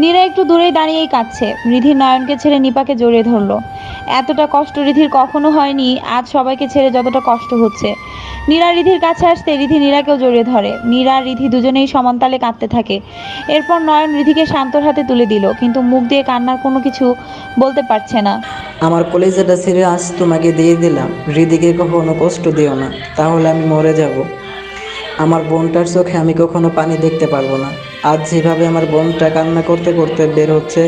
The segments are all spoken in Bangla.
নীরা একটু দূরেই দাঁড়িয়েই কাঁদছে। রিধির নয়নকে ছেড়ে নিপাকে জড়িয়ে ধরলো। এতটা কষ্ট রিধির কখনো হয়নি, আজ সবাইকে ছেড়ে যতটা কষ্ট হচ্ছে। নীরা রিধির কাছে আসতে রিধি নীরাকেও জড়িয়ে ধরে। নীরা, রিধি দুজনেই সমানতালে কাঁদতে থাকে। এরপর নয়ন রিধিকে শান্তর হাতে তুলে দিল, কিন্তু মুখ দিয়ে কান্নার কোনো কিছু বলতে পারছে না। আমার কলেজাটা ছেড়ে আজ তোমাকে দিয়ে দিলাম। হৃদিকে কখনো কষ্ট দিও না, তাহলে আমি মরে যাব। আমার বোনটার চোখে আমি কখনো পানি দেখতে পারব না। আজ যেভাবে আমার বোনটা কান্না করতে করতে বের হচ্ছে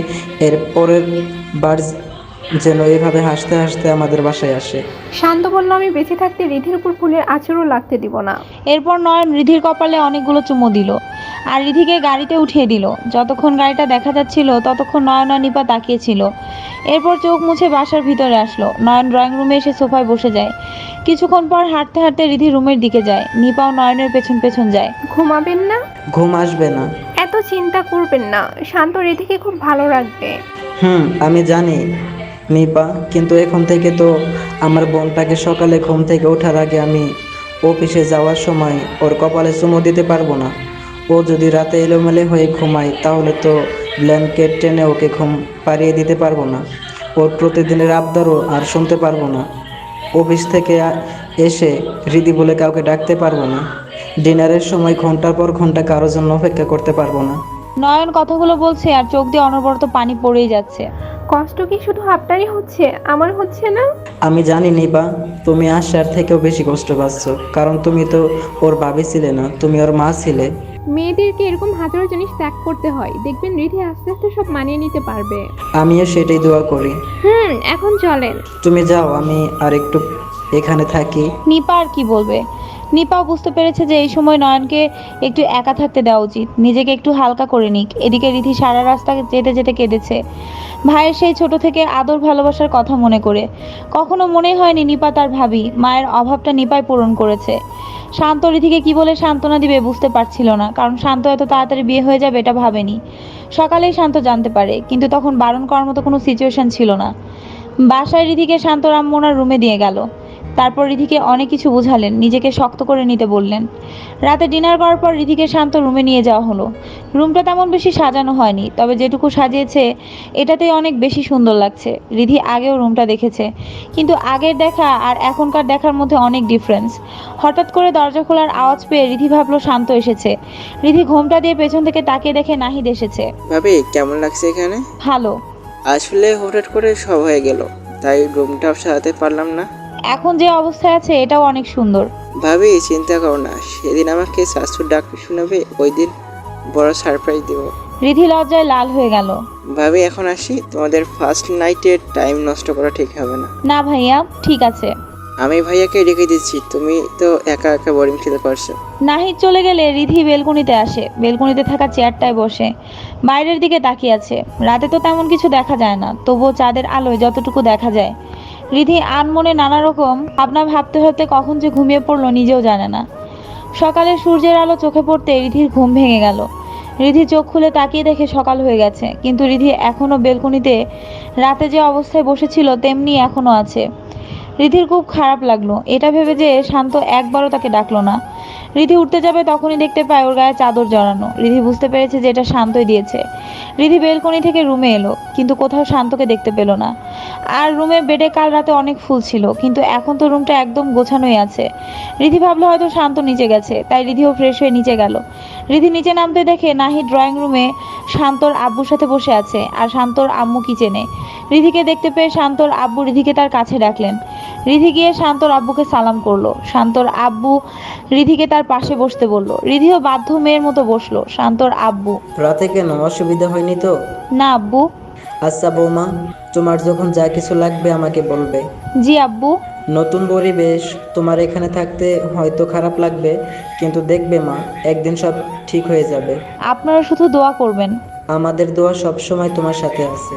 এর পরের বার যেন এভাবে হাসতে হাসতে আমাদের বাসায় আসে। শান্ত বলল আমি বেঁচে থাকতে রিধির উপর ফুলের আচরও লাগতে দিব না। এরপর নয়ন রিধির কপালে অনেকগুলো চুমো দিল। আর রিধিকে গাড়িতে উঠিয়ে দিল। যতক্ষণ গাড়িটা দেখা যাচ্ছিল ততক্ষণ নয়ন আর নিপা তাকিয়েছিল। এরপর চোখ মুছে বাসার ভিতরে আসলো। নয়ন ড্রয়িং রুমে এসে সোফায় বসে যায়। কিছুক্ষণ পর হাঁটতে হাঁটতে রিধি রুমের দিকে যায়। নিপাও নয়নের পেছন পেছন যায়। ঘুমাবেন না? ঘুম আসবে না। এত চিন্তা করবেন না। শান্ত রিধিকে খুব ভালো রাখবে হুম আমি জানি নিপা কিন্তু এখন থেকে তো আমার বোনটাকে সকালে ঘুম থেকে ওঠার আগে আমি অফিসে যাওয়ার সময় ওর কপালে চুমো দিতে পারব না। ও যদি রাতে এলোমেলে হয়ে ঘুমায় তাহলে তো ব্ল্যাঙ্কেট টেনে ওকে ঘুম পাড়িয়ে দিতে পারব না। ওর প্রতিদিনের আবদারও আর শুনতে পারব না। অফিস থেকে এসে হৃদি বলে কাউকে ডাকতে পারব না। ডিনারের সময় ঘণ্টার পর ঘণ্টা কারও জন্য অপেক্ষা করতে পারব না। নয়ন কথাগুলো বলছে আর চোখ দিয়ে অনবরত পানি পড়েই যাচ্ছে। কষ্ট কি শুধু আপনারই হচ্ছে? আমার হচ্ছে না? আমি জানি নিবা তুমি আশার থেকেও বেশি কষ্ট পাচ্ছ কারণ তুমি তো ওর ভাবি ছিলে না তুমি ওর মা ছিলে। মেয়েদেরকে এরকম হাজারো জিনিস ত্যাগ করতে হয়। দেখবেন রিধি আস্তে আস্তে সব মানিয়ে নিতে পারবে। আমিও সেটাই দোয়া করি। হুম এখন চলেন। তুমি যাও আমি আর একটু এখানে থাকি। নিপা আর কি বলবে? নিপাও বুঝতে পেরেছে যে এই সময় নয়নকে একটু একা থাকতে দেওয়া উচিত। নিজেকে একটু হালকা করে নিক। এদিকে রিধি সারা রাস্তা যেতে যেতে কেঁদেছে। ভাইয়ের সেই ছোট থেকে আদর ভালোবাসার কথা মনে করে। কখনো মনে হয়নি নিপা তার ভাবি। মায়ের অভাবটা নিপায় পূরণ করেছে। শান্ত রিধিকে কি বলে সান্ত্বনা দিবে বুঝতে পারছিল না। কারণ শান্ত এত তাড়াতাড়ি বিয়ে হয়ে যাবে এটা ভাবেনি। সকালেই শান্ত জানতে পারে। কিন্তু তখন বারণ করার মতো কোনো সিচুয়েশন ছিল না। বাসায় রিধিকে শান্ত রামমোনার রুমে দিয়ে গেল। তারপর রিধিকে অনেক কিছু বুঝালেন নিজেকে শক্ত করে নিতে বললেন। রাতে ডিনার করার পর রিধিকে শান্ত রুমে নিয়ে যাওয়া হলো। রুমটা তেমন বেশি সাজানো হয়নি তবে যেটুকু সাজিয়েছে এটাতেই অনেক বেশি সুন্দর লাগছে। রিধি আগেও রুমটা দেখেছে কিন্তু আগের দেখা আর এখনকার দেখার মধ্যে অনেক ডিফারেন্স হঠাৎ করে দরজা খোলার আওয়াজ পেয়ে রিধি ভাবলো শান্ত এসেছে। রিধি ঘোমটা দিয়ে পেছন থেকে তাকিয়ে দেখে নাহিদ এসেছে। ভাবি কেমন লাগছে এখানে? ভালো। আসলে হঠাৎ করে সব হয়ে গেল তাই রুমটা সাজাতে পারলাম না। এখন যে অবস্থায় আছে এটাও অনেক সুন্দর। ভাবি চিন্তা করো না। সেদিন আমাকে শাশুর ডাক শুনাবে ওই দিন বড় সারপ্রাইজ দেবো। রিধি লজ্জায় লাল হয়ে গেল। ভাবি এখন আসি। তোমাদের ফার্স্ট নাইটের টাইম নষ্ট করা ঠিক হবে না। না ভাইয়া ঠিক আছে। আমি ভাইয়াকে রেখে দিচ্ছি। তুমি তো একা একা বোরিং খেতে পারছ। নাহিদ চলে গেলে রিধি বেলকনিতে আসে। বেলকনিতে থাকা চেয়ারটায় বসে। বাইরের দিকে তাকিয়ে আছে। রাতে তো তেমন কিছু দেখা যায় না। তবুও চাঁদের আলোয় যতটুকু দেখা যায় রিধি আনমনে নানা রকম ভাবনা ভাবতে ভাবতে কখন যে ঘুমিয়ে পড়ল নিজেও জানে না। সকালে সূর্যের আলো চোখে পড়তে রিধির ঘুম ভেঙে গেল। রিধি চোখ খুলে তাকিয়ে দেখে সকাল হয়ে গেছে, কিন্তু রিধি এখনও বেলকনিতে রাতে যে অবস্থায় বসেছিল তেমনি এখনও আছে। রিধির খুব খারাপ লাগল, এটা ভেবে যে শান্ত একবারও তাকে ডাকলো না। রিধি উঠতে যাবে তখনই দেখতে পায় ওর গায়ে চাদর জড়ানো। রিধি বুঝতে পেরেছে যে এটা শান্তই দিয়েছে। রিধি বেলকনি থেকে রুমে এলো, কিন্তু কোথাও শান্তকে দেখতে পেল না। আর রুমে বেডে কাল রাতে অনেক ফুল ছিল, কিন্তু এখন তো রুমটা একদম গোছানোই আছে। রিধি ভাবলো হয়তো শান্ত নিচে গেছে, তাই রিধিও ফ্রেশ হয়ে নিচে গেল। রিধি নিচে নামতে দেখে নাহি ড্রয়িং রুমে শান্তর আব্বুর সাথে বসে আছে, আর শান্তর আম্মু কিচেনে। রিধিকে দেখতে পেয়ে শান্তর আব্বু রিধিকে তার কাছে ডাকলেন। রিধি গিয়ে শান্তর আব্বুকে সালাম করল। শান্তর আব্বু রিধিকে তার পাশে বসতে বলল। রিধিও বাধ্য মেয়ের মতো বসল শান্তর আব্বু। রাতে কেন? অসুবিধা হয়নি তো? না আব্বু। আচ্ছা বৌমা তোমার যখন যা কিছু লাগবে আমাকে বলবে। জি আব্বু। নতুন পরিবেশ তোমার এখানে থাকতে হয়তো খারাপ লাগবে কিন্তু দেখবে মা একদিন সব ঠিক হয়ে যাবে। আপনারা শুধু দোয়া করবেন। আমাদের দোয়া সব সময় তোমার সাথে আছে।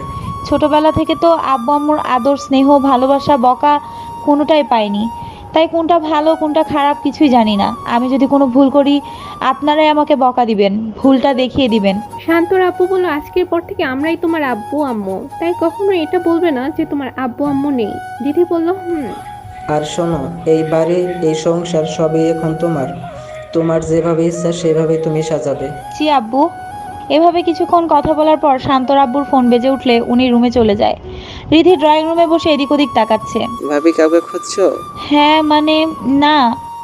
ছোটবেলা থেকে তো আব্বু আম্মুর আদর স্নেহ ভালোবাসা বকা কোনোটাই পাইনি তাই কোনটা ভালো কোনটা খারাপ কিছুই জানি না। আমি যদি কোনো ভুল করি আপনারাই আমাকে বকা দিবেন ভুলটা দেখিয়ে দিবেন। শান্তর আব্বু বলল আজকের পর থেকে আমরাই তোমার আব্বু আম্মু। তাই কখনো এটা বলবে না যে তোমার আব্বু আম্মু নেই। দিদি বলল হুম। আর শোনো এই বাড়ি এই সংসার সবই এখন তোমার। তোমার যেভাবে ইচ্ছা সেভাবে তুমি সাজাবে। জি আব্বু। এভাবে কিছুক্ষণ কথা বলার পর শান্তর আব্বুর ফোন বেজে উঠলে উনি রুমে চলে যায়। রিধি ড্রয়িং রুমে বসে এদিক ওদিক তাকাচ্ছে। ভাবি কাউকে খুঁজছো? হ্যাঁ মানে না।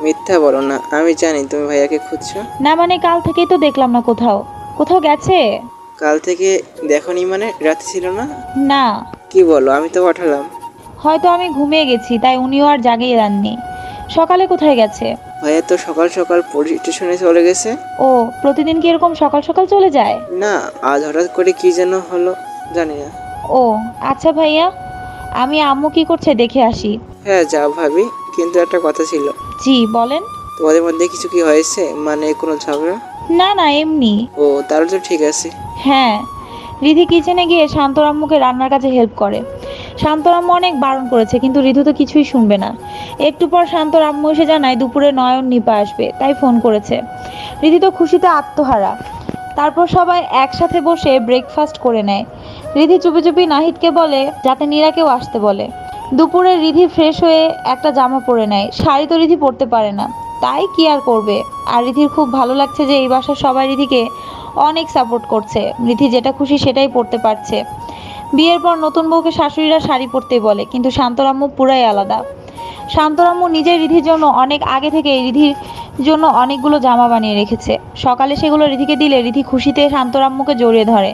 মিথ্যা বলো না আমি জানি তুমি ভাইয়াকে খুঁজছো। না মানে কাল থেকেই তো দেখলাম না কোথাও। কোথাও গেছে? কাল থেকে দেখনি মানে? রাতে ছিল না? না। কি বলো আমি তো পাঠালাম। হয়তো আমি ঘুমিয়ে গেছি তাই উনিও আর জাগিয়ে দেননি। সকালে কোথায় গেছে? ভাইয়া তো সকাল সকাল পুলিশ স্টেশনে চলে গেছে। ও প্রতিদিন কি এরকম সকাল সকাল চলে যায়? না আজ হঠাৎ করে কি যেন হলো জানি না। ও আচ্ছা ভাইয়া আমি আম্মু কি করছে দেখে আসি। হ্যাঁ যাও ভাবি কিন্তু একটা কথা ছিল। জি বলেন। তোমাদের মধ্যে কিছু কি হয়েছে? মানে কোনো ঝগড়া? না না এমনি। ও তাহলে তো ঠিক আছে। হ্যাঁ রিধি কিচেনে গিয়ে শান্তরাম্মুকে রান্নার কাজে হেল্প করে। শান্তরাম্মু অনেক বারণ করেছে, কিন্তু রিধু তো কিছুই শুনবে না। একটু পর শান্তরাম্মু এসে জানায়, দুপুরে নয়ন নিপা আসবে, তাই ফোন করেছে। রিধি তো খুশিতে আত্মহারা। তারপর সবাই একসাথে বসে ব্রেকফাস্ট করে নেয়। রিধি চুপি চুপি নাহিদকে বলে, যাতে নীরাকেও আসতে বলে। দুপুরে রিধি ফ্রেশ হয়ে একটা জামা পরে নেয়। শাড়ি তো রিধি পরতে পারে না। তাই কি আর করবে? আর রিধির খুব ভালো লাগছে যে এই বাসার সবাই রিধিকে অনেক সাপোর্ট করছে। রিধি যেটা খুশি সেটাই পরতে পারছে। বিয়ের পর নতুন বউকে শাশুড়িরা শাড়ি পরতে বলে, কিন্তু শান্তরাম্মু পুরাই আলাদা। শান্তরাম্মু নিজের রিধির জন্য অনেক আগে থেকে রিধির জন্য অনেকগুলো জামা বানিয়ে রেখেছে। সকালে সেগুলো রিধিকে দিলে রিধি খুশিতে শান্তরাম্মুকে জড়িয়ে ধরে।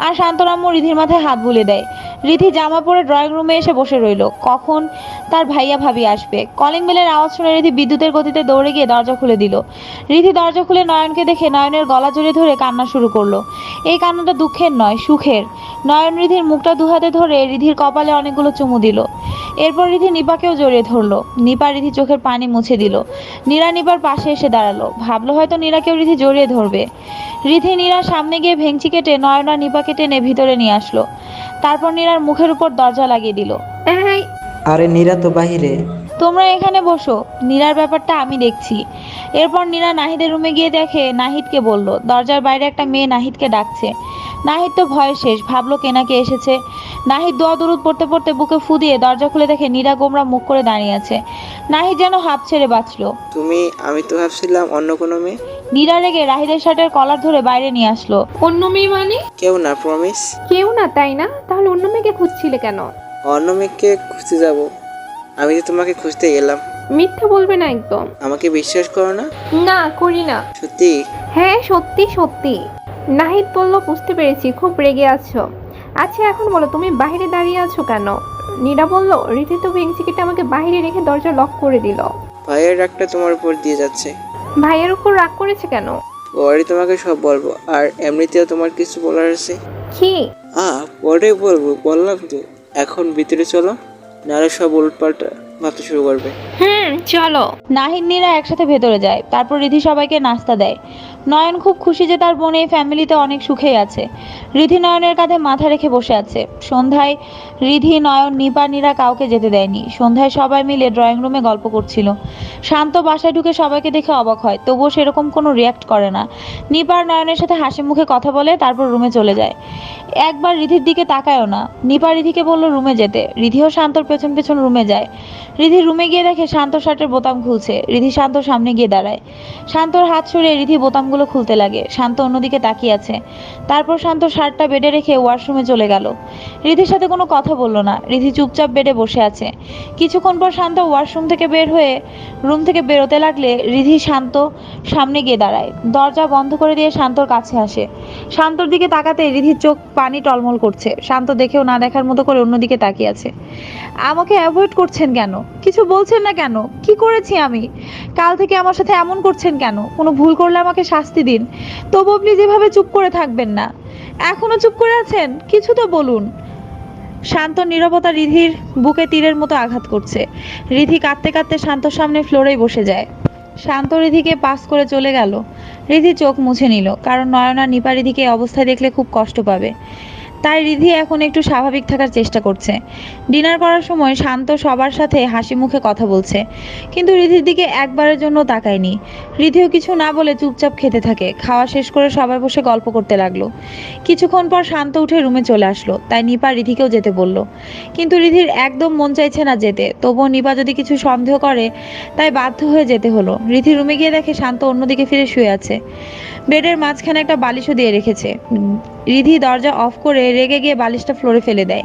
আর শান্তরাম্মু রিধির মাথায় হাত বুলে দেয়। রিধি জামা পরে ড্রয়িং রুমে এসে বসে রইল। কখন তার ভাইয়া ভাবি আসবে? কলিং বেলের আওয়াজ শুনে রিধি বিদ্যুতের গতিতে দৌড়ে গিয়ে দরজা খুলে দিল। রিধি দরজা খুলে নয়নকে দেখে নয়নের গলা জড়িয়ে ধরে কান্না শুরু করল। এই কান্নাটা দুঃখের নয়, সুখের। নয়ন রিধির মুখটা দুহাতে ধরে রিধির কপালে অনেকগুলো চুমু দিল। এরপর রিধি নিপাকেও জড়িয়ে ধরলো। নিপা রিধি চোখের পানি মুছে দিল। নীরা নিপার পাশে এসে দাঁড়াল। ভাবলো হয়তো নীরাকেও রিধি জড়িয়ে ধরবে। রিধি নীরার সামনে গিয়ে ভেংচি কেটে নয়না নিপাকে টেনে ভিতরে নিয়ে আসলো। তারপর নীরার মুখের উপর দরজা লাগিয়ে দিল। আরে নীরা তো বাহিরে। তোমরা এখানে বসো। নীরার ব্যাপারটা আমি দেখছি। এরপর নীরা নাহিদের রুমে গিয়ে দেখে নাহিদকে বলল দরজার বাইরে একটা মেয়ে নাহিদকে ডাকছে। নাহিদ তো ভয় শেষ ভাবলো কেনাকে এসেছে। নাহিদ দোয়া দরুদ পড়তে পড়তে বুকে ফু দিয়ে দরজা খুলে দেখে নীরা গোমরা মুখ করে দাঁড়িয়ে আছে। নাহিদ যেন হাফ ছেড়ে বাঁচলো। তুমি আমি তো ভাবছিলাম অন্য কোনো মেয়ে। নীরা রেগে রাহিদের শার্টের কলার ধরে বাইরে নিয়ে আসলো। অন্য মেয়ে মানে? কেউ না প্রমিস কেউ না তাই না? তাহলে অন্য মেয়েকে খুঁজছিলে কেন? অন্য মেয়েকে খুঁজতে যাব। আমি তো তোমাকে খুঁজতে গেলাম। মিথ্যা বলবে না একদম। আমাকে বিশ্বাস করো না? না করি না। সত্যি? হ্যাঁ সত্যি সত্যি। নাহিদ বলল বুঝতে পেরেছি খুব রেগে আছো। আচ্ছা এখন বলো তুমি বাইরে দাঁড়িয়ে আছো কেন? নীরা বলল রীতি তো ভেঙচিকিটা আমাকে বাইরে রেখে দরজা লক করে দিল। ভাইয়ের রাগটা তোমার উপর দিয়ে যাচ্ছে। ভাইয়ের উপর রাগ করেছে কেন? পরে তোমাকে সব বলব আর এমনিতেও তোমার কিছু বলার আছে? কি? আহ পরে বলব বললাম তো। এখন ভিতরে চলো। নাহলে সব উল্টপাল্টা ভাবতে শুরু করবে। হুম চলো। নাহিন নীরা একসাথে ভেতরে যায়। তারপর রিধি সবাইকে নাস্তা দেয়। নয়ন খুব খুশি যে তার বোন এই ফ্যামিলিতে অনেক সুখেই আছে। রিধি নয়নের কাঁধে মাথা রেখে বসে আছে। সন্ধ্যায় রিধি, নয়ন, নিপা, নীরা কাউকে যেতে দেয়নি। সন্ধ্যায় সবাই মিলে ড্রয়িং রুমে গল্প করছিল। শান্ত বাসায় ঢুকে সবাইকে দেখে অবাক হয়, তবুও সেরকম কোনো রিয়াক্ট করে না। নিপার নয়নের সাথে হাসি মুখে কথা বলে তারপর রুমে চলে যায়। একবার রিধির দিকে তাকায়ও না। নিপা রিধিকে বলল, রুমে যেতে। রিধিও শান্তর পেছন পেছন রুমে যায়। রিধি রুমে গিয়ে দেখে শান্ত শার্টের বোতাম খুলছে। রিধি শান্তর সামনে গিয়ে দাঁড়ায়। শান্তর হাত সরিয়ে রিধি বোতামগুলো খুলতে লাগে। শান্ত অন্যদিকে তাকিয়ে আছে। তারপর শান্ত শার্টটা বেডে রেখে ওয়াশরুমে চলে গেল। রিধির সাথে কোনো কথা বলল না। রিধি চুপচাপ বেডে বসে আছে। কিছুক্ষণ পর শান্ত ওয়াশরুম থেকে বের হয়ে রুম থেকে বেরোতে লাগলে রিধি শান্ত সামনে গিয়ে দাঁড়ায়। দরজা বন্ধ করে দিয়ে শান্তর কাছে আসে। শান্তর দিকে তাকাতে রিধির চোখ পানি টলমল করছে। শান্ত দেখেও না দেখার মতো করে অন্যদিকে তাকিয়ে আছে। আমাকে অ্যাভয়েড করছেন কেন? কিছু বলছেন না কেন? কি করেছি আমি? কাল থেকে আমার সাথে এমন করছেন কেন? কোনো ভুল করলে আমাকে শাস্তি দিন। তবু আপনি যেভাবে চুপ করে থাকবেন না। এখনও চুপ করে আছেন? কিছু তো বলুন। শান্ত নিরবতা রিধির বুকে তীরের মতো আঘাত করছে। রিধি কাঁদতে কাঁদতে শান্তর সামনে ফ্লোরেই বসে যায়। শান্ত রিধিকে পাস করে চলে গেল। রিধি চোখ মুছে নিল, কারণ নয়না নিপা রিধিকে অবস্থায় দেখলে খুব কষ্ট পাবে। তাই রিধি এখন একটু স্বাভাবিক থাকার চেষ্টা করছে। ডিনার করার সময় শান্ত সবার সাথে হাসি মুখে কথা বলছে। কিন্তু রিধির দিকে একবারের জন্য তাকায়নি। রিধিও কিছু না বলে চুপচাপ খেতে থাকে। খাওয়া শেষ করে সবাই বসে গল্প করতে লাগল। কিছুক্ষণ পর শান্ত উঠে রুমে চলে আসলো। তাই নিপা রিধিকেও যেতে বলল। কিন্তু রিধির একদম মন চাইছে না যেতে। তবুও নিপা যদি কিছু সন্দেহ করে, তাই বাধ্য হয়ে যেতে হলো। রিধি রুমে গিয়ে দেখে শান্ত অন্যদিকে ফিরে শুয়ে আছে। বেডের মাঝখানে একটা বালিশও দিয়ে রেখেছে। রিধি দরজা অফ করে রেগে গিয়ে বালিশটা ফ্লোরে ফেলে দেয়।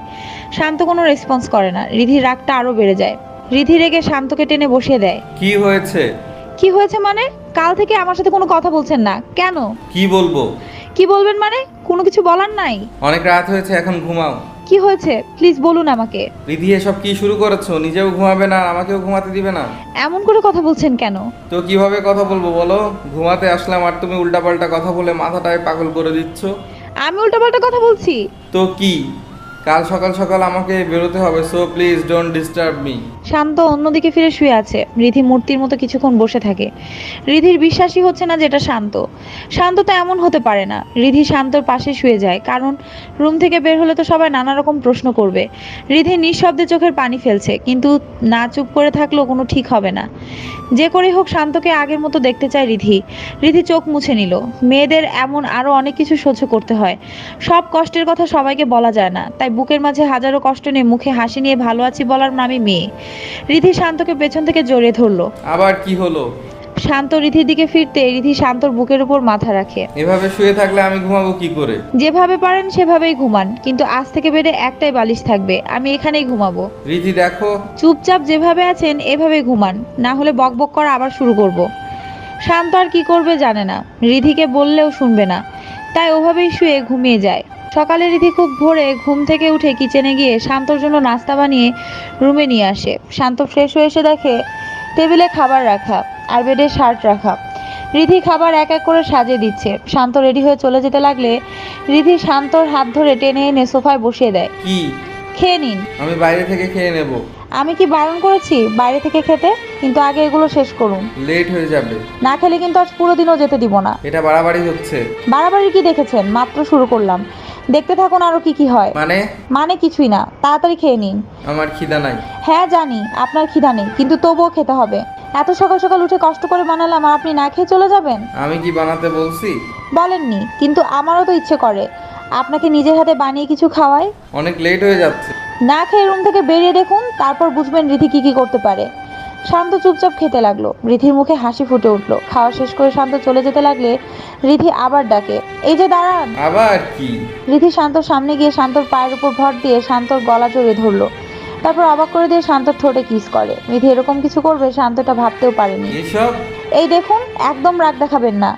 শান্ত কোনো রেসপন্স করে না। রিধির রাগটা আরও বেড়ে যায়। রিধি রেগে শান্তকে টেনে বসিয়ে দেয়। কি হয়েছে? কি হয়েছে মানে? কাল থেকে আমার সাথে কোনো কথা বলছেন না। কেন? কি বলব? কি বলবেন মানে? কোনো কিছু বলার নাই? অনেক রাত হয়েছে এখন ঘুমাও। কি হয়েছে? প্লিজ বলুন আমাকে। রিধি এসব কি শুরু করেছ? নিজেও ঘুমাবে না আর আমাকেও ঘুমাতে দিবে না। এমন করে কথা বলছেন কেন? তো কীভাবে কথা বলব বলো? ঘুমাতে আসলাম আর তুমি উল্টাপাল্টা কথা বলে মাথাটায় পাগল করে দিচ্ছ। আমি উল্টাপাল্টা কথা বলছি। তো কি? কাল সকাল সকাল আমাকে বেরোতে হবে so please don't disturb me শান্ত অন্যদিকে ফিরে শুয়ে আছে। রিধি মূর্তির মতো কিছুক্ষণ বসে থাকে। রিধির বিশ্বাসই হচ্ছে না যেটা শান্ত। শান্ত তো এমন হতে পারে না। রিধি শান্তর পাশে শুয়ে যায়, কারণ রুম থেকে বের হলে তো সবাই নানা রকম প্রশ্ন করবে। রিধি নিঃশব্দে চোখের পানি ফেলছে, কিন্তু না চুপ করে থাকলেও কোনো ঠিক হবে না। যে করেই হোক শান্তকে আগের মতো দেখতে চায় রিধি। রিধি চোখ মুছে নিল। মেয়েদের এমন আরও অনেক কিছু সহ্য করতে হয়। সব কষ্টের কথা সবাইকে বলা যায় না, তাই বুকের মাঝে হাজারো কষ্ট নিয়ে মুখে হাসি নিয়ে ভালো আছি বলার নামই মেয়ে। রিধি শান্তকে পেছন থেকে জড়িয়ে ধরলো। আবার কি হলো? শান্ত রিধির দিকে ফিরতে রিধি শান্তর বুকের উপর মাথা রাখে। এভাবে শুয়ে থাকলে আমি ঘুমাবো কি করে? যেভাবে পারেন সেভাবেই ঘুমান কিন্তু আজ থেকে বেডে একটাই বালিশ থাকবে আমি এখানেই ঘুমাবো। রিধি দেখো। চুপচাপ যেভাবে আছেন এভাবেই ঘুমান না হলে বকবক করা আবার শুরু করব। শান্ত আর কি করবে জানে না রিধিকে বললেও শুনবে না তাই ওভাবেই শুয়ে ঘুমিয়ে যায়। সকালে রিধি খুব ভোরে ঘুম থেকে উঠে কিচেনে গিয়ে শান্তর জন্য নাস্তা বানিয়ে রুমে নিয়ে আসে। শান্ত ফ্রেশ হয়ে এসে দেখে টেবিলে খাবার রাখা আর বেডে শার্ট রাখা। রিধি খাবার এক এক করে সাজিয়ে দিচ্ছে। শান্ত রেডি হয়ে চলে যেতে লাগলে রিধি শান্তর হাত ধরে টেনে এনে সোফায় বসিয়ে দেয়। কি? খেয়ে নিন। আমি বাইরে থেকে খেয়ে নেব। আমি কি বারণ করেছি? বাইরে থেকে খেতে? কিন্তু আগে এগুলো শেষ করুন। লেট হয়ে যাবে। না খেলে কিন্তু আজ পুরো দিনও যেতে দিব না। এটা বাড়াবাড়ি হচ্ছে। বাড়াবাড়ি কি দেখেছেন? মাত্র শুরু করলাম। দেখতে থাকুন আরও কি কি হয়। মানে? মানে কিছুই না। তাড়াতাড়ি খেয়ে নিন। আমার খিদা নাই। হ্যাঁ জানি আপনার খিদা নেই কিন্তু তবুও খেতে হবে। এত সকাল সকাল উঠে কষ্ট করে বানালাম আর আপনি না খেয়ে চলে যাবেন? আমি কি বানাতে বলছি? বলেননি কিন্তু আমারও তো ইচ্ছে করে। আপনাকে নিজের হাতে বানিয়ে কিছু খাওয়াই? অনেক লেট হয়ে যাচ্ছে। না খেয়ে রুম থেকে বেরিয়ে দেখুন তারপর বুঝবেন রিধি কি কি করতে পারে। শান্ত চুপচাপ খেতে লাগল। রিধির মুখে হাসি ফুটে উঠল। খাওয়া শেষ করে শান্ত চলে যেতে লাগলে রিধি আবার ডাকে এই যে দাঁড়ান! আবার কি? রিধি শান্তর সামনে গিয়ে শান্তর পায়ের উপর ভর দিয়ে শান্তর গলা জড়িয়ে ধরলো। তারপর অবাক করে দিয়ে শান্তর ঠোঁটে কিস করে। রিধি এরকম কিছু করবে শান্তটা ভাবতেও পারেনি। এসব? এই দেখুন একদম রাগ দেখাবেন না।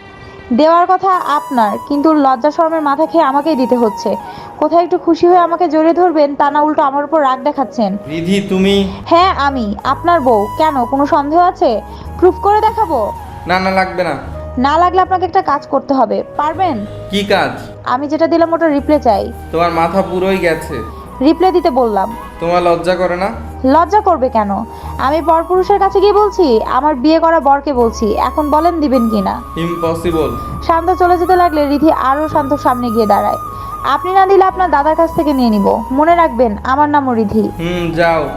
দেওয়ার কথা আপনার কিন্তু লজ্জা শরমের মাথা খেয়ে আমাকেই দিতে হচ্ছে। কোথায় একটু খুশি হয়ে আমাকে জড়িয়ে ধরবেন তা না উল্টো আমার উপর রাগ দেখাচ্ছেন। রিধি তুমি? হ্যাঁ আমি। আপনার বউ কেন? কোনো সন্দেহ আছে? প্রুফ করে দেখাবো? না না লাগবে না। না লাগলে আপনাকে একটা কাজ করতে হবে। পারবেন? কি কাজ? আমি যেটা দিলাম ওটা রিপ্লে চাই। তোমার মাথা পুরোই গেছে। রিপ্লে দিতে বললাম। তোমার লজ্জা করে না? লজ্জা করবে কেন? আমি পরপুরুষের কাছে গিয়ে বলছি? আমার বিয়ে করা বরকে বলছি। এখন বলেন দিবেন কিনা? ইম্পসিবল শান্ত চলে যেতে লাগলে রিধি আরও শান্ত সামনে গিয়ে দাঁড়ায়। আপনি না দিলে আপনার দাদার কাছ থেকে নিয়ে নিব। মনে রাখবেন আমার নামও রিধি। হুম যাও।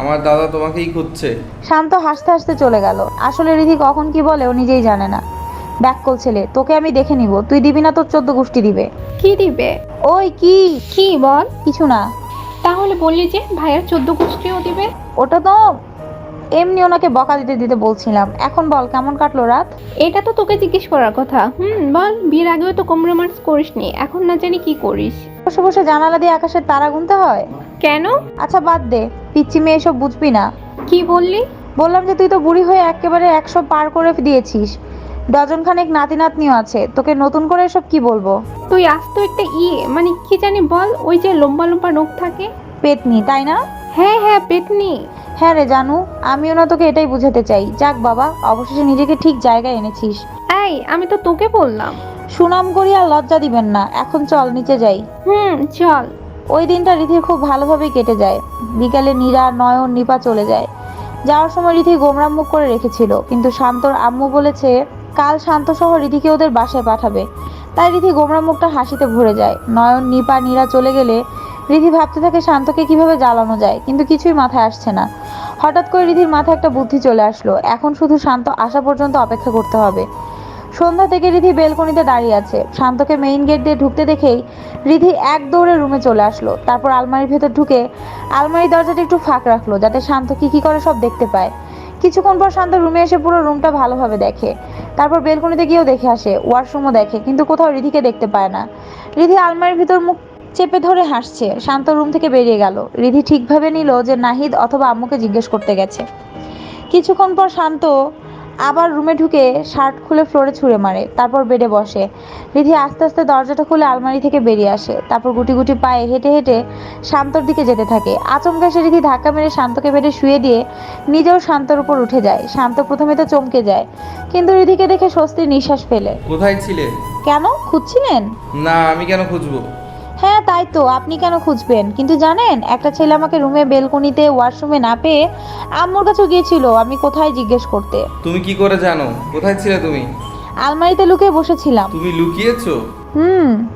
আমার দাদা তোমাকেই খুঁজছে। শান্ত হাসতে হাসতে চলে গেল। আসলে রিধি কখন কি বলে ও নিজেই জানে না। ব্যাক ব্যাককল ছেলে তোকে আমি দেখে নিব। তুই দিবি না তোর চোদ্দ গোষ্ঠী দিবে। কি দিবে? ওই কি? কি বল? কিছু না। তাহলে বললি যে ভাইয়ের চোদ্দ গোষ্ঠীও দিবে? ওটা তো এমনি ওনাকে বকা দিতে দিতে বলছিলাম। এখন বল কেমন কাটলো রাত? এটা তো তোকে জিজ্ঞেস করার কথা। হুম বল বিয়ের আগেও তো কম রোমান্স করিসনি এখন না জানি কি করিস। বসে বসে জানালা দিয়ে আকাশের তারা গুনতে হয়? কেন? আচ্ছা বাদ দে পিচ্ছি মেয়ে এসব বুঝবি না। কি বললি? বললাম যে তুই তো বুড়ি হয়ে একেবারে একশো পার করে দিয়েছিস। ডজন খানেক নাতি নাতনিও আছে। তোকে নতুন করে এসব কি বলব? তুই আস্ত একটা ইয়ে মানে কি জানি বল ওই যে লম্বা লম্বা নখ থাকে। পেতনি তাই না? হ্যাঁ হ্যাঁ পেটনি হ্যাঁ রে জানু আমিও না তোকে এটাই বুঝাতে চাই। যাক বাবা অবশেষে নিজেকে ঠিক জায়গায় এনেছিস। এই আমি তো তোকে বললাম। সুনাম করি আর লজ্জা দিবেন না এখন চল নিচে যাই। হুম চল। ওই দিনটা রিধির খুব ভালোভাবেই কেটে যায়। বিকালে নীরা নয়ন নিপা চলে যায়। যাওয়ার সময় রিধি গোমরাম মুখ করে রেখেছিল কিন্তু শান্তর আম্মু বলেছে কাল শান্ত সহ রিধিকে ওদের বাসায় পাঠাবে। তাই রিধি গোমরা মুখটা হাসিতে ভরে যায়। নয়ন, নিপা, নীরা চলে গেলে রিধি ভাবতে থাকে শান্তকে কীভাবে জ্বালানো যায়, কিন্তু কিছুই মাথায় আসছে না। হঠাৎ করে রিধির মাথায় একটা বুদ্ধি চলে আসলো। এখন শুধু শান্ত আসা পর্যন্ত অপেক্ষা করতে হবে। সন্ধ্যা থেকে রিধি বেলকনিতে দাঁড়িয়ে আছে। শান্তকে মেইন গেট দিয়ে ঢুকতে দেখেই রিধি এক দৌড়ে রুমে চলে আসলো। তারপর আলমারির ভেতর ঢুকে আলমারির দরজাটা একটু ফাঁক রাখল, যাতে শান্ত কি কি করে সব দেখতে পায়। কিছুক্ষণ পর শান্ত রুমে এসে পুরো রুমটা ভালোভাবে দেখে। তারপর বেলকনিতে গিয়েও দেখে আসে, ওয়াশরুমও দেখে, কিন্তু কোথাও রিধিকে দেখতে পায় না। রিধি আলমারির ভিতর মুখ চেপে ধরে হাসছে, শান্ত রুম থেকে বেরিয়ে গেল। রিধি ঠিকভাবে নিল যে নাহিদ অথবা আম্মুকে জিজ্ঞেস করতে গেছে। কিছুক্ষণ পর শান্ত আবার রুমে ঢুকে শার্ট খুলে ফ্লোরে ছুঁড়ে মারে তারপর বেডে বসে। রিধি আস্তে আস্তে দরজাটা খুলে আলমারি থেকে বেরিয়ে আসে তারপর গুটি গুটি পায়ে হেঁটে হেঁটে শান্তর দিকে যেতে থাকে। আচমকা সে রিধি ধাক্কা মেরে শান্তকে বেডে শুয়ে দিয়ে নিজেও শান্তর উপর উঠে যায়। শান্ত প্রথমে তো চমকে যায় কিন্তু রিধিকে দেখে স্বস্তির নিঃশ্বাস ফেলে। কোথায় ছিলে? কেন? খুঁজছিলেন? না আমি কেন খুঁজবো? হ্যাঁ তাই তো। আপনি কেন খুঁজবেন? কিন্তু জানেন একটা ছেলে আমাকে রুমে বেলকনিতে ওয়াশরুমে না পেয়ে আম্মুর কাছে গিয়েছিল আমি কোথায় জিজ্ঞেস করতে? তুমি কি করে জানো? কোথায় ছিলে তুমি? আলমারিতে লুকিয়ে বসেছিলাম। তুমি লুকিয়েছো? হুম।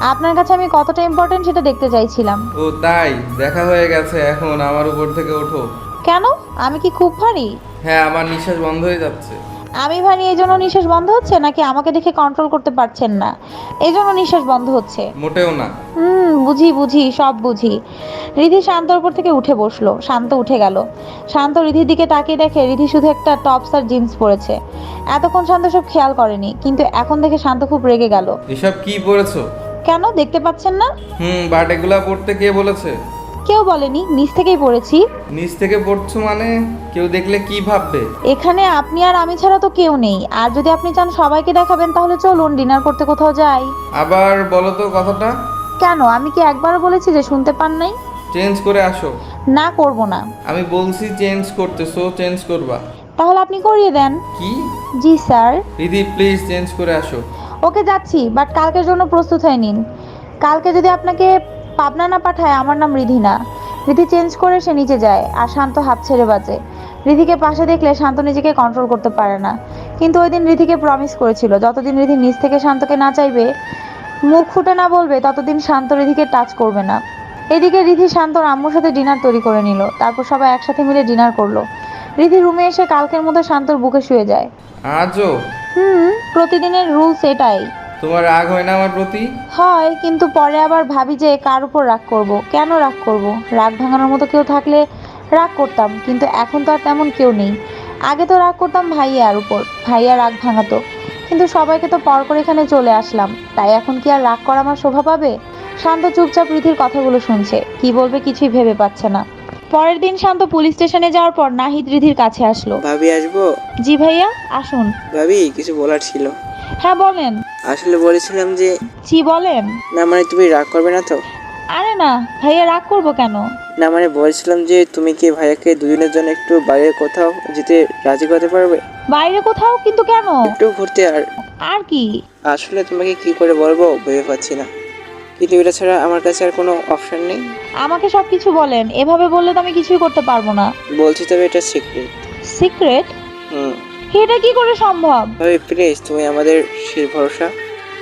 আপনার কাছে আমি কতটা ইম্পর্টেন্ট সেটা দেখতে চাইছিলাম। ও তাই। দেখা হয়ে গেছে এখন আমার উপর থেকে ওঠো। কেন? আমি কি খুব ভারী? হ্যাঁ আমার নিঃশ্বাস বন্ধ হয়ে যাচ্ছে। আমি ভারী এই জন্য নিঃশ্বাস বন্ধ হচ্ছে? নাকি আমাকে দেখে কন্ট্রোল করতে পারছেন না? এই জন্য নিঃশ্বাস বন্ধ হচ্ছে। মোটেও না। হুম বুঝি বুঝি সব বুঝি। রিধি শান্তর উপর থেকে উঠে বসল। শান্ত উঠে গেল। শান্ত রিধির দিকে তাকিয়ে দেখে রিধি শুধু একটা টপস আর জিন্স পরেছে। এতক্ষণ শান্ত সব খেয়াল করেনি কিন্তু এখন দেখে শান্ত খুব রেগে গেল। এসব কি পড়েছো কেন? দেখতে পাচ্ছেন না? হুম বাট এগুলা পড়তে কে বলেছে? কেউ বলেনি নিচ থেকেই পড়েছি। নিচ থেকে পড়ছো মানে? কেউ দেখলে কি ভাববে? এখানে আপনি আর আমি ছাড়া তো কেউ নেই। আর যদি আপনি চান সবাইকে দেখাবেন তাহলে চলুন ডিনার করতে কোথাও যাই। আবার বলো তো কথাটা। কেন? আমি কি একবার বলেছি যে শুনতে পান নাই? চেঞ্জ করে আসো। না করব না। আমি বলছি চেঞ্জ করতে সো চেঞ্জ করবা। তাহলে আপনি করিয়ে দেন। কি? জি স্যার। দিদি প্লিজ চেঞ্জ করে আসো। ওকে যাচ্ছি বাট কালকের জন্য প্রস্তুত হয়ে নিন। কালকে যদি আপনাকে পাবনা না পাঠায় আমার নাম রিধি না রিধি চেঞ্জ করে সে নিচে যায় আর শান্ত হাত ছেড়ে বাজে। রিধিকে পাশে দেখলে শান্ত নিজেকে কন্ট্রোল করতে পারে না। কিন্তু ওই দিন রিধিকে প্রমিস করেছিল যতদিন রিধি নিচ থেকে শান্তকে না চাইবে মুখ ফুটে না বলবে ততদিন শান্ত রিধিকে টাচ করবে না। এদিকে রিধি শান্তর আম্মুর সাথে ডিনার তৈরি করে নিল তারপর সবাই একসাথে মিলে ডিনার করল। রিধি রুমে এসে কালকের মতো শান্তর বুকে শুয়ে যায়। আজও? হুম প্রতিদিনের রুলস এটাই। তোমার রাগ হয় না আমার প্রতি? হয় কিন্তু পরে আবার ভাবি যে কার উপর রাগ করব। কেন রাগ করব? রাগ ভাঙানোর মতো কেউ থাকলে রাগ করতাম কিন্তু এখন তো আর তেমন কেউ নেই। আগে তো রাগ করতাম ভাইয়ার উপর ভাইয়া রাগ ভাঙাতো। কিন্তু সবাইকে তো পর করে এখানে চলে আসলাম। তাই এখন কি আর রাগ করা আমার শোভা পাবে? শান্ত চুপচাপ রীতির কথাগুলো শুনছে। কি বলবে কিছুই ভেবে পাচ্ছে না। পরের দিন শান্ত পুলিশ স্টেশনে যাওয়ার পর নাহিদ রিধির কাছে আসলো। ভাবি আসব? জি ভাইয়া আসুন। ভাবি কিছু বলার ছিল। হ্যাঁ বলেন। আসলে বলেছিলাম যে জি বলেন। না মানে তুমি রাগ করবে না তো? আরে না ভাইয়া রাগ করব কেন? না মানে বলছিলাম যে তুমি কি ভাইয়াকে দুজনের জন্য একটু বাইরে কোথাও যেতে রাজি করতে পারবে? বাইরে কোথাও? কিন্তু কেন? একটু ঘুরতে আর। আর কি? আসলে তোমাকে কি করে বলব ভেবে পাচ্ছি না। কিন্তু এটা ছাড়া আমার কাছে আর কোনো অপশন নেই। আমাকে সব কিছু বলেন। এভাবে বললে তো আমি কিছুই করতে পারব না। বলছি তবে এটা সিক্রেট সিক্রেট হুম। এটা কি করে সম্ভব? ভাবি প্লিজ তুমি আমাদের শেষ ভরসা।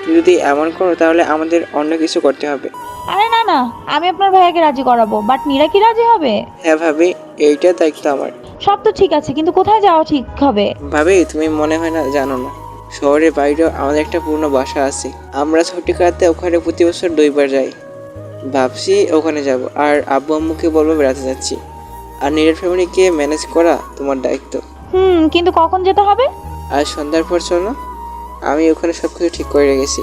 তুমি যদি এমন করো তাহলে আমাদের অন্য কিছু করতে হবে। আরে না না আমি আপনার ভাইয়াকে রাজি করাবো বাট নীরা কি রাজি হবে? হ্যাঁ ভাবি এইটা দায়িত্ব আমার। সব তো ঠিক আছে কিন্তু কোথায় যাওয়া ঠিক হবে? ভাবি তুমি মনে হয় না জানো না। শহরের বাইরেও আমাদের একটা পুরনো বাসা আছে। আমরা ছুটি কাটাতে ওখানে প্রতি বছর দুইবার যাই। ভাবছি ওখানে যাব আর আব্বু আম্মুকে বলব বেড়াতে যাচ্ছি। আর নিজের ফ্যামিলিকে ম্যানেজ করা তোমার দায়িত্ব। হুম কিন্তু কখন যেতে হবে? আর সন্ধ্যার পর চলো। আমি ওখানে সব কিছু ঠিক করে রেখেছি।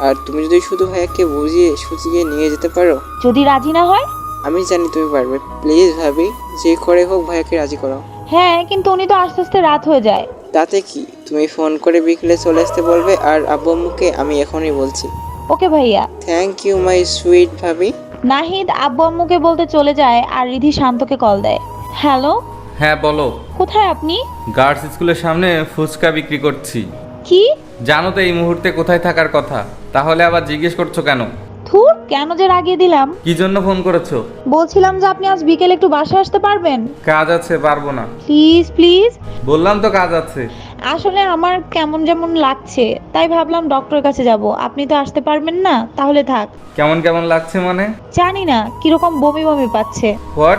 আর তুমি যদি শুধু ভাইয়াকে বুঝিয়ে সুঝিয়ে নিয়ে যেতে পারো? যদি রাজি না হয়? আমি জানি তুমি পারবে। প্লিজ ভাবি যে করে হোক ভাইয়াকে রাজি করাও। হ্যাঁ কিন্তু উনি তো আস্তে আস্তে রাত হয়ে যায়। তাতে কি? তুমি ফোন করে বিকেলে চলে আসতে বলবে আর আব্বু আম্মুকে আমি এখনই বলছি। ওকে ভাইয়া। থ্যাংক ইউ মাই সুইট ভাবি। নাহিদ আব্বু আম্মুকে বলতে চলে যায় আর রিধি শান্তকে কল দেয়। হ্যালো হ্যাঁ বলো। কোথায় আপনি? গার্লস স্কুলের সামনে ফুচকা বিক্রি করছি। কি? জানো তো এই মুহূর্তে কোথায় থাকার কথা। তাহলে আবার জিজ্ঞেস করছ কেন? ধুর কেন যে রাগিয়ে দিলাম। কি জন্য ফোন করেছ? বলছিলাম যে আপনি আজ বিকেলে একটু বাসায় আসতে পারবেন। কাজ আছে পারব না। Please please. বললাম তো কাজ আছে। আসলে আমার কেমন যেমন লাগছে তাই ভাবলাম ডক্টরের কাছে যাব। আপনি তো আসতে পারবেন না তাহলে থাক। কেমন কেমন লাগছে মানে? জানি না কীরকম বমি বমি পাচ্ছে। হোয়াট?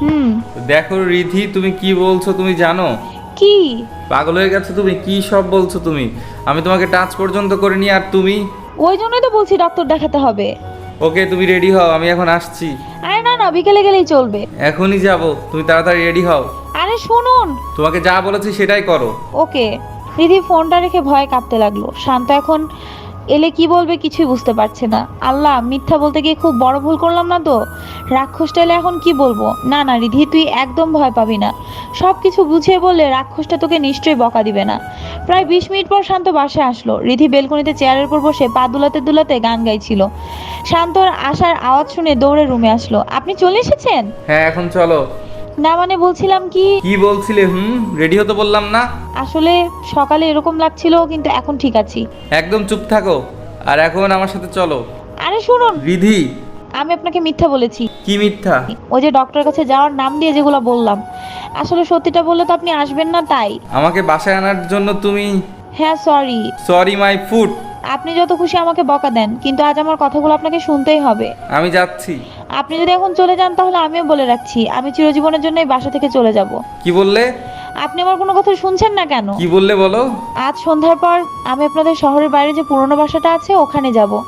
হুম। দেখো রিধি তুমি কি বলছো তুমি জানো? কি? পাগল হয়ে গেছো তুমি? কি সব বলছো তুমি? আমি তোমাকে টাচ পর্যন্ত করিনি আর তুমি? ওই জন্যই তো বলছি ডক্টর দেখাতে হবে। ওকে তুমি রেডি হও আমি এখন আসছি। আরে না না বিকেলে গেলেই চলবে। এখনই যাব তুমি তাড়াতাড়ি রেডি হও। আরে শুনুন। তোমাকে যা বলেছি সেটাই করো। ওকে। রিধি ফোনটা রেখে ভয়ে কাঁপতে লাগল। শান্ত এখন এলে কি বলবে কিছুই বুঝতে পারছে না। আল্লাহ, মিথ্যা বলতে গিয়ে খুব বড় ভুল করলাম না তো? রাক্ষসটা এলে এখন কি বলব? না না রিধি, তুই একদম ভয় পাবি না। সব কিছু বুঝিয়ে বললে রাক্ষসটা তোকে নিশ্চয়ই বকা দিবে না। প্রায় বিশ মিনিট পর শান্ত বাসায় আসলো। রিধি বেলকনিতে চেয়ারের উপর বসে পা দুলাতে দুলাতে গান গাইছিল। শান্তর আসার আওয়াজ শুনে দৌড়ে রুমে আসলো। আপনি চলে এসেছেন? হ্যাঁ এখন চলো। না মানে বলছিলাম কি? কি বলছিলে হুম? রেডি হতে বললাম না। আসলে সকালে এরকম লাগছিল কিন্তু এখন ঠিক আছি। একদম চুপ থাকো আর এখন আমার সাথে চলো। আরে শুনুন। রিধি। আমি আপনাকে মিথ্যা বলেছি। কি মিথ্যা? ওই যে ডক্টরের কাছে যাওয়ার নাম দিয়ে যেগুলো বললাম। আসলে সত্যিটা বললে তো আপনি আসবেন না তাই। আমাকে বাসায় আনার জন্য তুমি হ্যাঁ সরি সরি মাই ফুড আপনি যত খুশি আমাকে বকা দেন কিন্তু আজ আমার কথাগুলো আপনাকে শুনতেই হবে। আমি যাচ্ছি। আপনি যদি এখন চলে যান তাহলে আমিও বলে রাখছি। আমি চিরজীবনের জন্য এই বাসা থেকে চলে যাব। কি বললে? আপনি আমার কোনো কথা শুনছেন না কেন? কি বললে বলো? আজ সন্ধ্যার পর আমি আপনাদের শহরের বাইরে যে পুরনো বাসাটা আছে ওখানে যাব।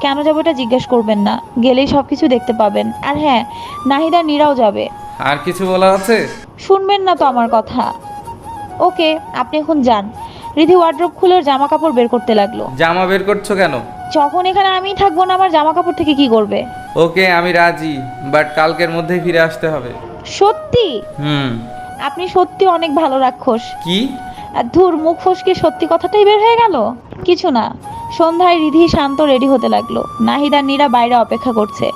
কেন যাব এটা জিজ্ঞেস করবেন না। গেলেই সব কিছু দেখতে পাবেন। আর হ্যাঁ নাহিদা নীরাও যাবে। আর কিছু বলার আছে? শুনবেন না তো আমার কথা। ওকে আপনি এখন যান। রিধি ওয়ার্ড্রোব খুলে জামা কাপড় বের করতে লাগল। জামা বের করছ কেন? যখন এখানে আমি থাকব না আমার জামা কাপড় থেকে কি করবে? ওকে আমি রাজি বাট কালকের মধ্যেই ফিরে আসতে হবে। সত্যি? হুম। আপনি সত্যি অনেক ভালো রাক্ষস। কি? আর ধুর মুখ ফসকে সত্যি কথাটাই বের হয়ে গেল? কিছু না সন্ধ্যায় রিধি শান্ত রেডি হতে লাগল। নাহিদ আর নীরা বাইরে অপেক্ষা করছে।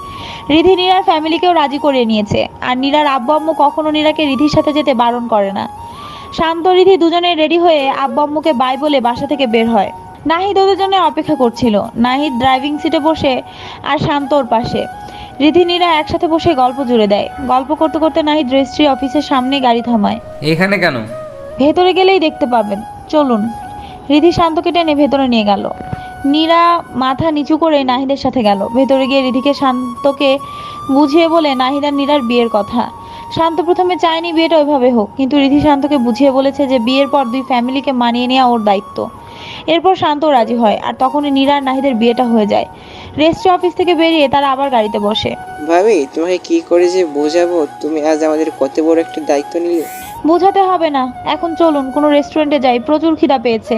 রিধি নীরার ফ্যামিলিকেও রাজি করে নিয়েছে। আর নীরার আব্বু আম্মু কখনো নীরাকে রিধির সাথে যেতে বারণ করে না। শান্ত রিধি দুজনে রেডি হয়ে আব্বু আম্মুকে বাই বলে বাসা থেকে বের হয়। নাহিদ ওদের জন্য অপেক্ষা করছিল। নাহিদ ড্রাইভিং সিটে বসে আর শান্ত ওর পাশে। রিধি নীরা একসাথে বসে গল্প জুড়ে দেয়। গল্প করতে করতে নাহিদ রেজিস্ট্রি অফিসের সামনে গাড়ি থামায়। এখানে কেন? ভেতরে গেলেই দেখতে পাবেন। চলুন। রিধি শান্তকে টেনে ভেতরে নিয়ে গেল। নীরা মাথা নিচু করে নাহিদের সাথে গেল। ভেতরে গিয়ে রিধিকে শান্তকে বুঝিয়ে বলে নাহিদ আর নীরার বিয়ের কথা। শান্ত প্রথমে চায়নি বিয়েটা ওইভাবে হোক কিন্তু রিধি শান্তকে বুঝিয়ে বলেছে যে বিয়ের পর দুই ফ্যামিলিকে মানিয়ে নেওয়া ওর দায়িত্ব। এরপর শান্ত রাজি হয় আর তখনই নীরা আর নাহিদের বিয়েটা হয়ে যায়। রেজিস্ট্রি অফিস থেকে বেরিয়ে তারা আবার গাড়িতে বসে। ভাবি তোমাকে কি করে যে বোঝাবো? তুমি আজ আমাদের কত বড় একটা দায়িত্ব নিলে। বোঝাতে হবে না এখন চলুন কোনো রেস্টুরেন্টে যাই প্রচুর খিদা পেয়েছে।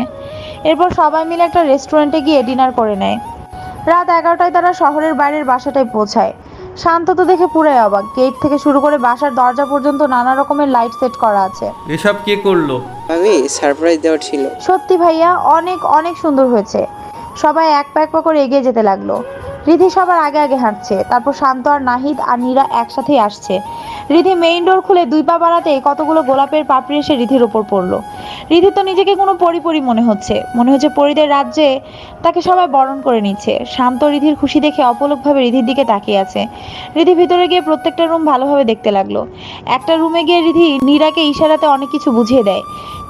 এরপর সবাই মিলে একটা রেস্টুরেন্টে গিয়ে ডিনার করে নেয়। রাত এগারোটায় তারা শহরের বাইরের বাসাটায় পৌঁছায়। শান্ত তো দেখে পুরাই অবাক। গেট থেকে শুরু করে বাসার দরজা পর্যন্ত নানা রকমের লাইট সেট করা আছে। এসব কে করল? ভাবি সারপ্রাইজ দেওয়ার ছিল। সত্যি ভাইয়া অনেক অনেক সুন্দর হয়েছে। সবাই এক পা এক পা করে এগিয়ে যেতে লাগল। রিধি সবার আগে আগে হাঁটছে। তারপর শান্ত আর নাহিদ আর নীরা একসাথেই আসছে। রিধি মেইন ডোর খুলে দুই পা বাড়াতেই কতগুলো গোলাপের পাপড়ি এসে রিধির ওপর পড়ল। রিধি তো নিজেকে কোনো পরি পরি মনে হচ্ছে। মনে হচ্ছে পরিদের রাজ্যে তাকে সবাই বরণ করে নিচ্ছে। শান্ত রিধির খুশি দেখে অপলকভাবে রিধির দিকে তাকিয়ে আছে। রিধি ভিতরে গিয়ে প্রত্যেকটা রুম ভালোভাবে দেখতে লাগল। একটা রুমে গিয়ে রিধি নীরাকে ইশারাতে অনেক কিছু বুঝিয়ে দেয়।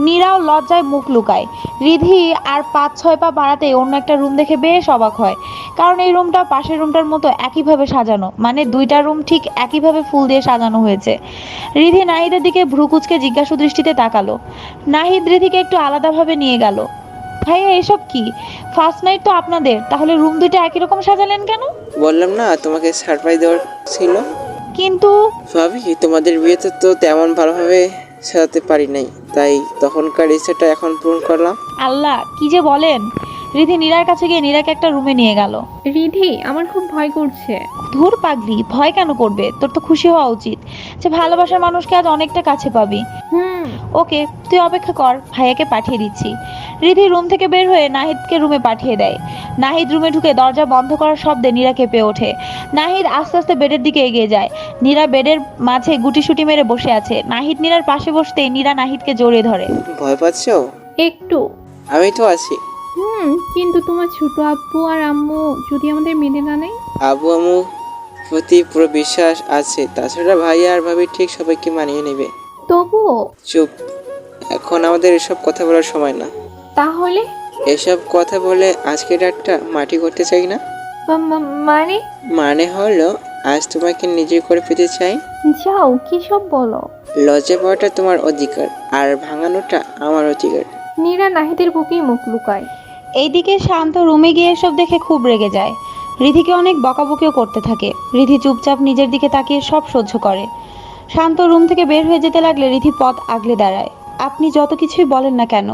নীরাও লজ্জায় মুখ লুকায়। রিধি আর পাঁচ, ছয় পা বাড়াতে অন্য একটা রুম দেখে বেশ অবাক হয়। কারণ এই রুমটা পাশের রুমটার মতো একইভাবে সাজানো। মানে দুইটা রুম ঠিক একইভাবে ফুল দিয়ে সাজানো হয়েছে। রিধি নাহিদের দিকে ভ্রুকুচকে জিজ্ঞাসু দৃষ্টিতে তাকালো। নাহিদ রিধিকে একটু আলাদাভাবে নিয়ে গেল। ভাইয়া এসব কি? ফার্স্ট নাইট তো আপনাদের। তাহলে রুম দুটো একই রকম সাজালেন কেন? বললাম না তোমাকে সারপ্রাইজ দেওয়ার ছিল। কিন্তু ভাবি তোমাদের বিয়েতে তো তেমন ভালোভাবে সাজাতে পারি নাই। তাই তখনকার ইচ্ছাটা এখন পূরণ করলাম। আল্লাহ কি যে বলেন। রিধি নীরার কাছে গিয়ে নীরাকে একটা রুমে নিয়ে গেল। রিধি আমার খুব ভয় করছে। ধুর পাগলি ভয় কেন করবে? তোর তো খুশি হওয়া উচিত। যে ভালোবাসার মানুষকে আজ অনেকটা কাছে পাবি। হুম। ওকে তুই অপেক্ষা কর ভাইয়াকে পাঠিয়ে দিচ্ছি। রিধি রুম থেকে বের হয়ে নাহিদকে রুমে পাঠিয়ে দেয়। নাহিদ রুমে ঢুকে দরজা বন্ধ করার শব্দে নীরা কেঁপে ওঠে। নাহিদ আস্তে আস্তে বেডের দিকে এগিয়ে যায়। নীরা বেডের মাঝে গুটি গুটিসুটি মেরে বসে আছে। নাহিদ নীরার পাশে বসতেই নীরা নাহিদকে জড়িয়ে ধরে। ভয় পাচ্ছ? একটু। আমি তো আছি। হুম কিন্তু তোমার ছোট আব্বু আর আম্মু যদি আমাদের মেনে না নেয়? আবু আমু প্রতি পুরো বিশ্বাস আছে তাছাড়া ভাই আর ভাবি ঠিক সবাইকে মানিয়ে নেবে। তবুও? চুপ এখন আমাদের এসব কথা বলার সময় না। তাহলে? এসব কথা বলে আজকের রাতটা মাটি করতে চাই না? মা- মা- মানে? মানে হলো আজ তোমাকে নিজে করে পেতে চাই। যাও কি সব বলো? লজ্জা পাওয়াটা তোমার অধিকার আর ভাঙানোটা আমার অধিকার। নীরা নাহিদের বুকেই মুখ লুকায়। এইদিকে শান্ত রুমে গিয়ে এসব দেখে খুব রেগে যায়। রিধিকে অনেক বকাবকিও করতে থাকে। রিধি চুপচাপ নিজের দিকে তাকিয়ে সব সহ্য করে। শান্ত রুম থেকে বের হয়ে যেতে লাগলে রিধি পথ আগলে দাঁড়ায়। আপনি যত কিছুই বলেন না কেন,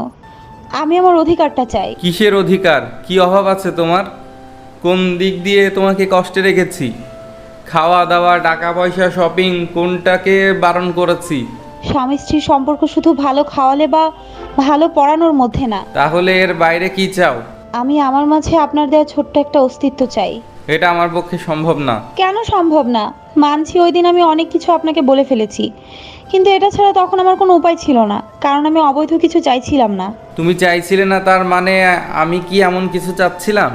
আমি আমার অধিকারটা চাই। কিসের অধিকার? কি অভাব আছে তোমার? কোন দিক দিয়ে তোমাকে কষ্টে রেখেছি? খাওয়া দাওয়া, টাকা পয়সা শপিং কোনটাকে বারণ করেছি? স্বামী স্ত্রীর সম্পর্ক শুধু ভালো খাওয়ালে বা ভালো পড়ানোর মধ্যে না। তাহলে এর বাইরে কি চাও? আমি আমার মাঝে আপনার দেওয়া ছোট্ট একটা অস্তিত্ব চাই। এটা আমার পক্ষে সম্ভব না। কেন সম্ভব না? মানছি ওই দিন আমি অনেক কিছু আপনাকে বলে ফেলেছি। কিন্তু এটা ছাড়া তখন আমার কোনো উপায় ছিল না কারণ আমি অবৈধ কিছু চাইছিলাম না। তুমি চাইছিলে না তার মানে আমি কি এমন কিছু চাচ্ছিলাম?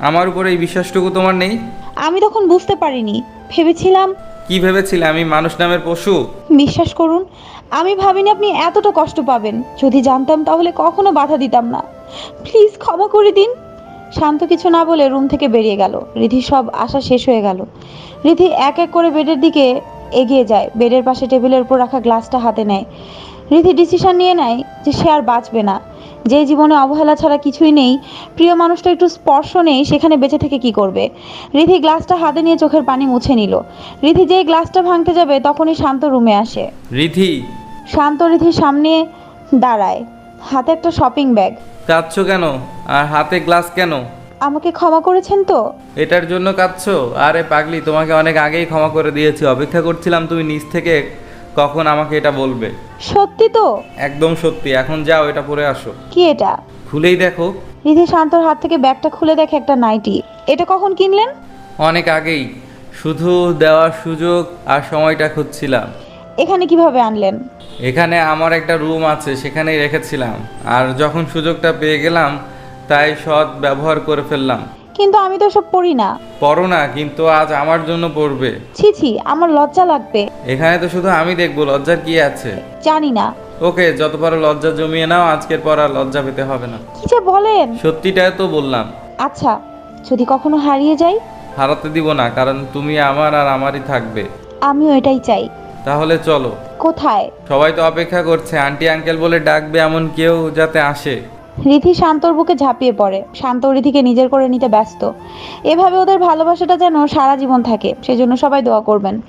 আমার উপরে এই বিশ্বাসটুকু তোমার নেই? আমি তখন বুঝতে পারিনি। ভেবেছিলাম কি ভেবেছিলে, আমি মানুষ নামের পশু? বিশ্বাস করুন, আমি ভাবিনি আপনি এতটা কষ্ট পাবেন। যদি জানতাম তাহলে কখনো বাধা দিতাম না। প্লিজ ক্ষমা করে দিন। শান্ত কিছু না বলে রুম থেকে বেরিয়ে গেল। রিধি সব আশা শেষ হয়ে গেল। রিধি এক এক করে বেডের দিকে এগিয়ে যায়। বেডের পাশে টেবিলের উপর রাখা গ্লাসটা হাতে নেয়। রিধি ডিসিশন নিয়ে নেয় যে সে আর বাঁচবে না। যে জীবনে অবহেলা ছাড়া কিছুই নেই প্রিয় মানুষটা একটু স্পর্শ নেই সেখানে বেঁচে থেকে কি করবে? রিধি গ্লাসটা হাতে নিয়ে চোখের পানি মুছে নিল। রিধি যেই গ্লাসটা ভাঙতে যাবে তখনই শান্ত রুমে আসে। রিধি! শান্ত রিধি সামনে দাঁড়ায়। হাতে একটা শপিং ব্যাগ কাঁদছো কেন? আর হাতে গ্লাস কেন? আমাকে ক্ষমা করেছেন তো? এটার জন্য কাঁদছো? আরে পাগলি তোমাকে অনেক আগেই ক্ষমা করে দিয়েছি। অপেক্ষা করছিলাম তুমি নিজ থেকে কখন আমাকে এটা বলবে? সত্যি তো? একদম সত্যি এখন যাও এটা পরে আসো। কি এটা? খুলেই দেখো। রিধি শান্তর হাত থেকে ব্যাগটা খুলে দেখে একটা নাইটি। এটা কখন কিনলেন? অনেক আগেই। শুধু দেওয়ার সুযোগ আর সময়টা খুঁজছিলাম। এখানে কীভাবে আনলেন? এখানে আমার একটা রুম আছে সেখানেই রেখেছিলাম। আর যখন সুযোগটা পেয়ে গেলাম তাই সৎ ব্যবহার করে ফেললাম। কিন্তু আমি তো সব পড়ি না। পড়ো না কিন্তু আজ আমার জন্য পড়বে। ছি ছি আমার লজ্জা লাগবে। এখানে তো শুধু আমি দেখব লজ্জার কি আছে? জানি না। ওকে যত পারো লজ্জা জমিয়ে নাও আজকের পর আর লজ্জা পেতে হবে না। কি যে বলেন? সত্যিটাই তো বললাম। আচ্ছা যদি কখনো হারিয়ে যাই? হারাতে দিব না কারণ তুমি আমার আর আমারই থাকবে। আমিও এটাই চাই। তাহলে চলো। কোথায়? সবাই তো অপেক্ষা করছে আন্টি আঙ্কেল বলে ডাকবে এমন কেউ যাতে আসে। রিধি শান্তর বুকে ঝাঁপিয়ে পড়ে। শান্ত রিধিকে নিজের করে নিতে ব্যস্ত। এভাবে ওদের ভালোবাসাটা যেন সারা জীবন থাকে, সেজন্য সবাই দোয়া করবেন।